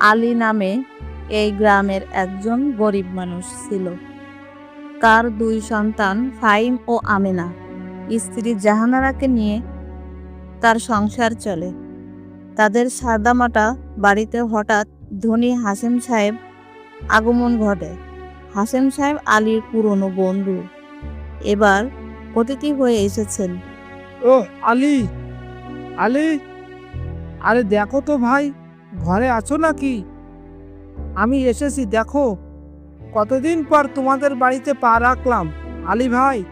আলী নামে এই গ্রামের একজন গরিব মানুষ ছিল। তার দুই সন্তান ফাইম ও আমিনা। স্ত্রী জাহানারাকে নিয়ে তার সংসার চলে। তাদের সাদামাটা বাড়িতে হঠাৎ ধনী হাসেম সাহেব আগমন ঘটে। হাসেম সাহেব আলীর পুরনো বন্ধু। এবার অতিথি হয়ে এসেছেন। ও আলী! আলী! আরে দেখো তো ভাই ঘরে আছো নাকি? আমি এসেছি, দেখো। কতদিন পর তোমাদের বাড়িতে পা রাখলাম, আলী ভাই।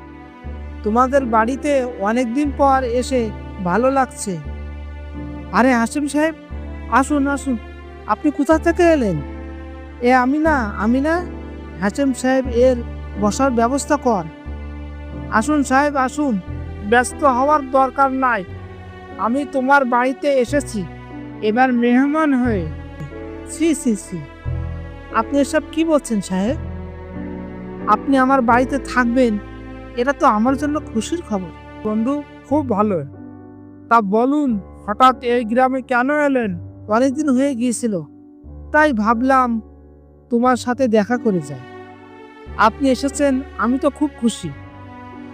তোমাদের বাড়িতে অনেক দিন পর এসে ভালো লাগছে। আরে হাসিম সাহেব, আসুন আসুন। আপনি কোথা থেকে এলেন? এ আমি না আমি না। হাসিম সাহেব, এর বসার ব্যবস্থা কর। আসুন সাহেব, আসুন। ব্যস্ত হওয়ার দরকার নাই। আমি তোমার বাড়িতে এসেছি। এবার মেহমান হয়ে। সি সি সি আপনি এসব কি বলছেন, সাহেব? আপনি আমার বাড়িতে থাকবেন, এটা তো আমার জন্য খুশির খবর। বন্ধু, খুব ভালো। তা বলুন, হঠাৎ এই গ্রামে কেন এলেন? অনেকদিন হয়ে গিয়েছিল। তাই ভাবলাম, তোমার সাথে দেখা করে যাই। আপনি এসেছেন, আমি তো খুব খুশি।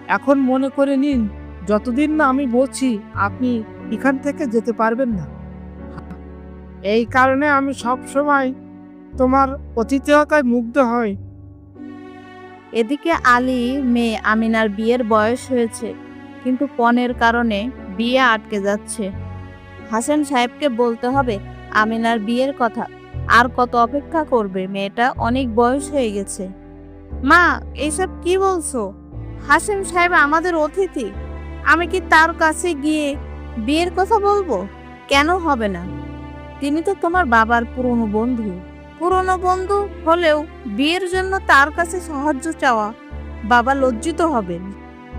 এখন মনে করে নিন, যতদিন না আমি বলছি, আপনি এখান থেকে যেতে পারবেন না। এই কারণে আমি সব সময় তোমার অতিথিয়তায় মুগ্ধ হই। এদিকে আলী মেয়ে আমিনার বিয়ের বয়স হয়েছে, কিন্তু পণের কারণে বিয়ে আটকে যাচ্ছে। হাসান সাহেবকে বলতে হবে আমিনার বিয়ের কথা, আর কত অপেক্ষা করবে? মেয়েটা অনেক বয়স হয়ে গেছে। মা, এইসব কি বলছো? হাসেম সাহেব আমাদের অতিথি, আমি কি তার কাছে গিয়ে বিয়ের কথা বলব? কেন হবে না? তিনি তো তোমার বাবার পুরনো বন্ধু। পুরনো বন্ধু হলেও বিয়ের জন্য তার কাছে সাহায্য চাওয়া বাবা লজ্জিত হবেন।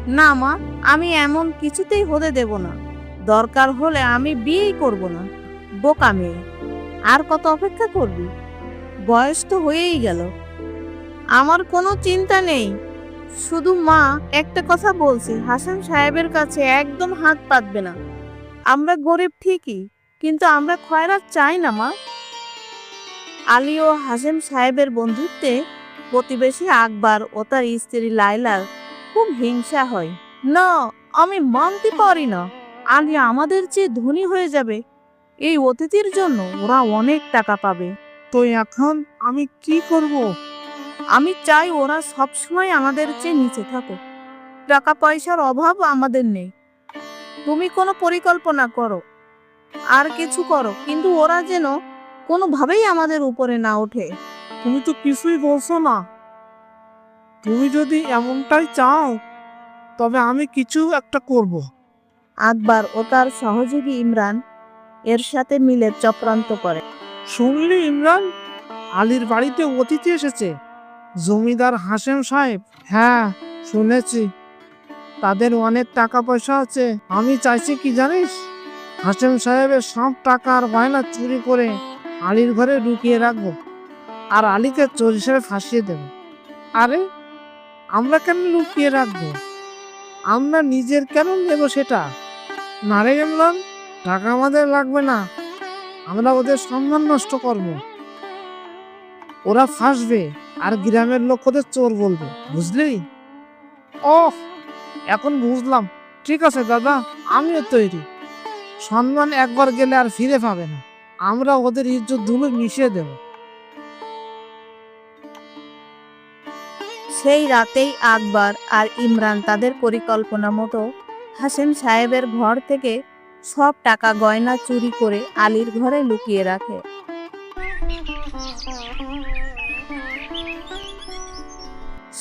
না মা, আমি এমন কিছুতেই হতে দেব না। দরকার হলে আমি বিয়েই করব না। বোকা মেয়ে, আর কত অপেক্ষা করবি? বয়স তো হয়েই গেল। আমার কোনো চিন্তা নেই। শুধু মা একটা কথা বলছে, হাসান সাহেবের কাছে একদম হাত পাতবে না। আমরা গরিব ঠিকই। কিন্তু আমরা খয়রাত চাই না মা। আলী ও হাসেম সাহেবের বন্ধুত্বে প্রতিবেশী আকবর ও তার স্ত্রী লাইলার খুব হিংসা হয়। না আমি মানতে পারি না। আলী আমাদের চেয়ে ধনী হয়ে যাবে। এই অতিথির জন্য ওরা অনেক টাকা পাবে। তো এখন আমি কি করব? আমি চাই ওরা সবসময় আমাদের চেয়ে নিচে থাকো টাকা পয়সার অভাব আমাদের নেই। তুমি কোনো পরিকল্পনা করো। আর কিছু করো কিন্তু ওরা যেন কোনোভাবেই আমাদের উপরে না ওঠে। তুমি তো কিছুই বলছো না। তুমি যদি এমনটাই চাও তবে আমি কিছু একটা করব। আকবর ও তার সহযোগী ইমরান এর সাথে মিলে চক্রান্ত করে। শুনলি ইমরান? আলীর বাড়িতে অতিথি এসেছে। জমিদার হাসেম সাহেব। হ্যাঁ শুনেছি। তাদের অনেক টাকা পয়সা আছে। আমি চাইছি কি জানিস? হাসেম সাহেবের সব টাকা আর গয়না চুরি করে আলীর ঘরে লুকিয়ে রাখব। আর আলীকে চোর হিসেবে ফাঁসিয়ে দেব। আরে, আমরা কেন লুকিয়ে রাখব? আমরা নিজের কেন নেব সেটা? না রে ইমরান, টাকা আমাদের লাগবে না। আমরা ওদের সম্মান নষ্ট করব। ওরা ফাঁসবে আর গ্রামের লোক ওদের চোর বলবে, বুঝলি? ও এখন বুঝলাম। ঠিক আছে দাদা, আমিও তৈরি। সম্মান একবার গেলে আর ফিরে পাবে না। আমরা ওদের ইজ্জত ধুলো মিশিয়ে দেব। সেই রাতেই আকবর আর ইমরান তাদের পরিকল্পনা মতো হাসেম সাহেবের ঘর থেকে সব টাকা গয়না চুরি করে আলীর ঘরে লুকিয়ে রাখে।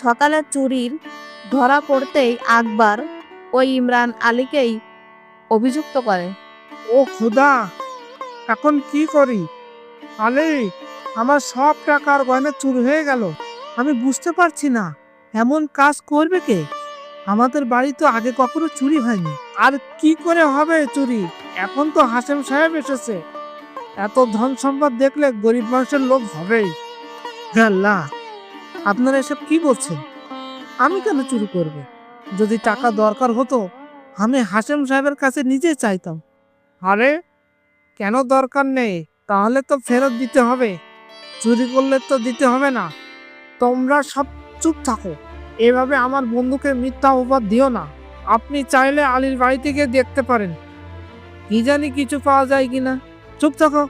সকালে চুরির ধরা পড়তেই আকবর ও ইমরান আলীকেই অভিযুক্ত করে। ও খুদা, এখন কি করি? আলে, আমার সব টাকার গয়না চুরি হয়ে গেল। আমি বুঝতে পারছি না, এমন কাজ করবে কে? আমাদের বাড়ি তো আগে কখনো চুরি হয়নি। আর কি করে হবে চুরি? এখন তো হাসেম সাহেব এসেছে। এত ধন সম্পদ দেখলে গরিব মানুষের লোক হবেই। আল্লাহ আপনারা এসব কি বলছেন? আমি কেন চুরি করব? যদি টাকা দরকার হতো, আমি হাসেম সাহেবের কাছে নিজে চাইতাম। আরে, কেন দরকার নেই? তাহলে তো ফেরত দিতে হবে। চুরি করলে তো দিতে হবে না। তোমরা সব চুপ থাকো। এভাবে আমার বন্ধুকে মিথ্যা উপহার দিও না। আপনি চাইলে আলীর বাড়িতে গিয়ে দেখতে পারেন। কি জানি কিছু পাওয়া যায় কিনা। চুপ থাকো।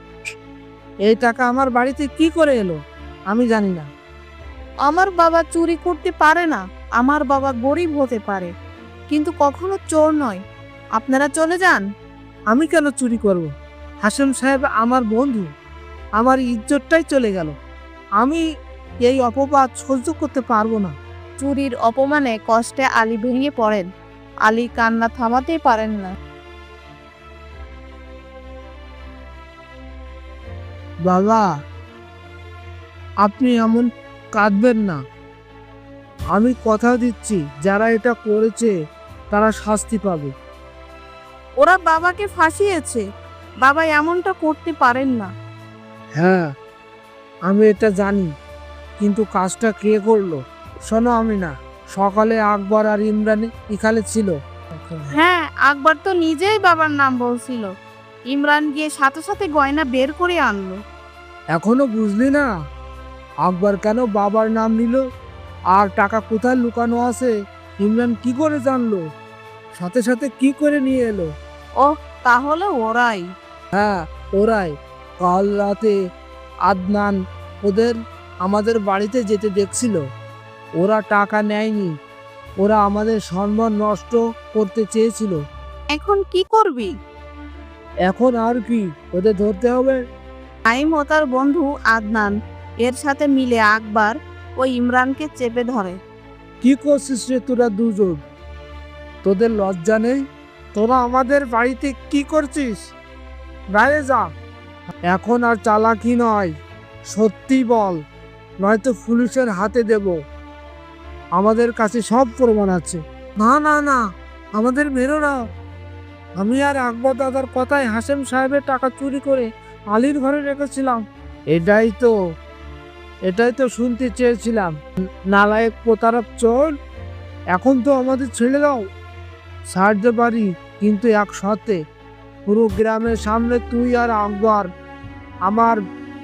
এই টাকা আমার বাড়িতে কি করে এলো? আমি জানি না। আমার বাবা চুরি করতে পারে না। আমার বাবা গরিব হতে পারে। কিন্তু কখনো চোর নয়। আপনারা চলে যান। আমি কেন চুরি করব? হাসেম সাহেব আমার বন্ধু। আমার ইজ্জতটাই চলে গেল। আমি এই অপবাদ সহ্য করতে পারব না। চুরির অপমানে কষ্টে আলী ভেঙে পড়েন। আলী কান্না থামাতেই পারেন না। বাবা আপনি এমন কাঁদবেন না। আমি কথা দিচ্ছি যারা এটা করেছে তারা শাস্তি পাবে। ওরা বাবাকে ফাঁসিয়েছে। বাবা এমনটা করতে পারেন না। হ্যাঁ আমি এটা জানি কিন্তু কাজটা কে করল? শোনো আমি না সকালে আকবর আর ইমরান এখানে ছিল। হ্যাঁ আকবর তো নিজেই বাবার নাম বলছিল। ইমরান গিয়ে সাথে সাথে গয়না বের করে আনলো। এখনও বুঝলি না? আকবর কেন বাবার নাম নিল? আর টাকা কোথায় লুকানো আছে? ইমরান কি করে জানলো? সাথে সাথে কি করে নিয়ে এলো? ও তাহলে ওরাই। হ্যাঁ ওরাই। কাল রাতে আদনান ওদের আমাদের বাড়িতে যেতে দেখছিল। ওরা টাকা নেয়নি। ওরা আমাদের সম্মান নষ্ট করতে চেয়েছিল। এখন কি করবি? এখন আর কি ওদের ধরতে হবে। নাইম ও তার বন্ধু আদনান এর সাথে মিলে আকবর ও ইমরানকে চেপে ধরে। কি করছিস রে তোরা দুজন? তোদের লজ্জা নেই? তোরা আমাদের বাড়িতে কি করছিস? বাইরে যা। এখন আর চালাকি নয়। সত্যি বল, নয়তো পুলিশের হাতে দেব। আমাদের কাছে সব প্রমাণ আছে। না না না, আমাদের মেরো না। আমি আর আকবর দাদার কথায় হাসেম সাহেবের টাকা চুরি করে আলীর ঘরে রেখেছিলাম। এটাই তো এটাই তো শুনতে চেয়েছিলাম। নালায়ক প্রতারক চোর, এখন তো আমাদের ছেড়ে দাও। ছাড়তে পারি কিন্তু এক শর্তে পুরো গ্রামের সামনে তুই আর আকবর আমার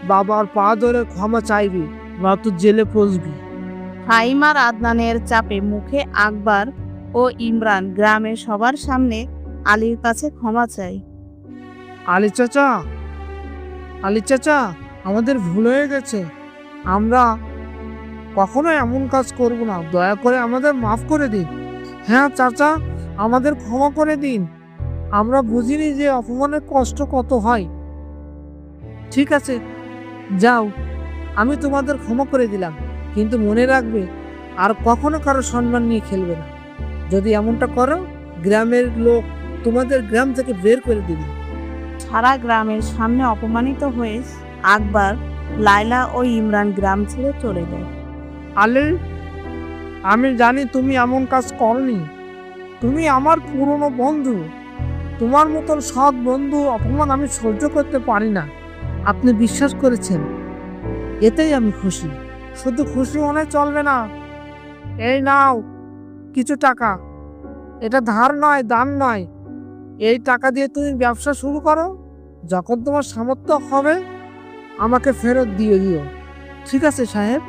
বাবার পা ধরে ক্ষমা চাইবি বা তুই জেলে পৌঁছবি ফাইম আর আদনানের চাপে মুখে আকবর ও ইমরান গ্রামের সবার সামনে আলীর কাছে ক্ষমা চাই। আলি চাচা আলি চাচা আমাদের ভুল হয়ে গেছে। আমরা কখনো এমন কাজ করব না দয়া করে আমাদের মাফ করে দিন। হ্যাঁ চাচা। আমাদের ক্ষমা করে দিন। আমরা বুঝিনি যে অপমানের কষ্ট কত হয়। ঠিক আছে যাও আমি তোমাদের ক্ষমা করে দিলাম কিন্তু মনে রাখবে আর কখনো কারও সম্মান নিয়ে খেলবে না। যদি এমনটা করো গ্রামের লোক তোমাদের গ্রাম থেকে বের করে দিবে। সারা গ্রামের সামনে অপমানিত হয়ে আকবর লাইলা ও ইমরান গ্রাম ছেড়ে চলে যায়। আলে আমি জানি তুমি এমন কাজ করনি। তুমি আমার পুরনো বন্ধু। তোমার মতন সৎ বন্ধু অপমান আমি সহ্য করতে পারি না। আপনি বিশ্বাস করেছেন। এতেই আমি খুশি। শুধু খুশি মনে চলবে না। এই নাও, কিছু টাকা। এটা ধার নয়, দান নয়। এই টাকা দিয়ে তুমি ব্যবসা শুরু করো। যখন তোমার সামর্থ্য হবে, আমাকে ফেরত দিয়ে দিও। ঠিক আছে, সাহেব।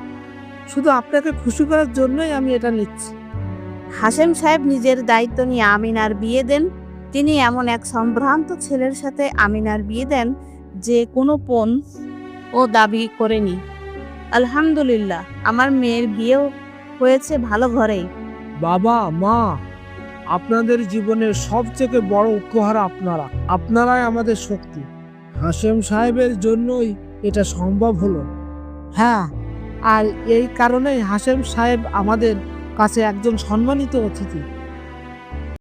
শুধু আপনাকে খুশি করার জন্যই আমি এটা নিচ্ছি। হাসেম সাহেব নিজের দায়িত্ব নিয়ে আমিনার বিয়ে দেন। তিনি এমন এক সম্ভ্রান্ত ছেলের সাথে আমিনার বিয়ে দেন যে কোনো পণ ও দাবি করেনি। আলহামদুলিল্লাহ আমার মেয়ের বিয়েও হয়েছে ভালো ঘরেই। বাবা মা আপনাদের জীবনের সবথেকে বড় উপহার আপনারা। আপনারাই আমাদের শক্তি। হাসেম সাহেবের জন্যই এটা সম্ভব হলো। হ্যাঁ আর এই কারণেই হাসেম সাহেব আমাদের কাছে একজন সম্মানিত অতিথি।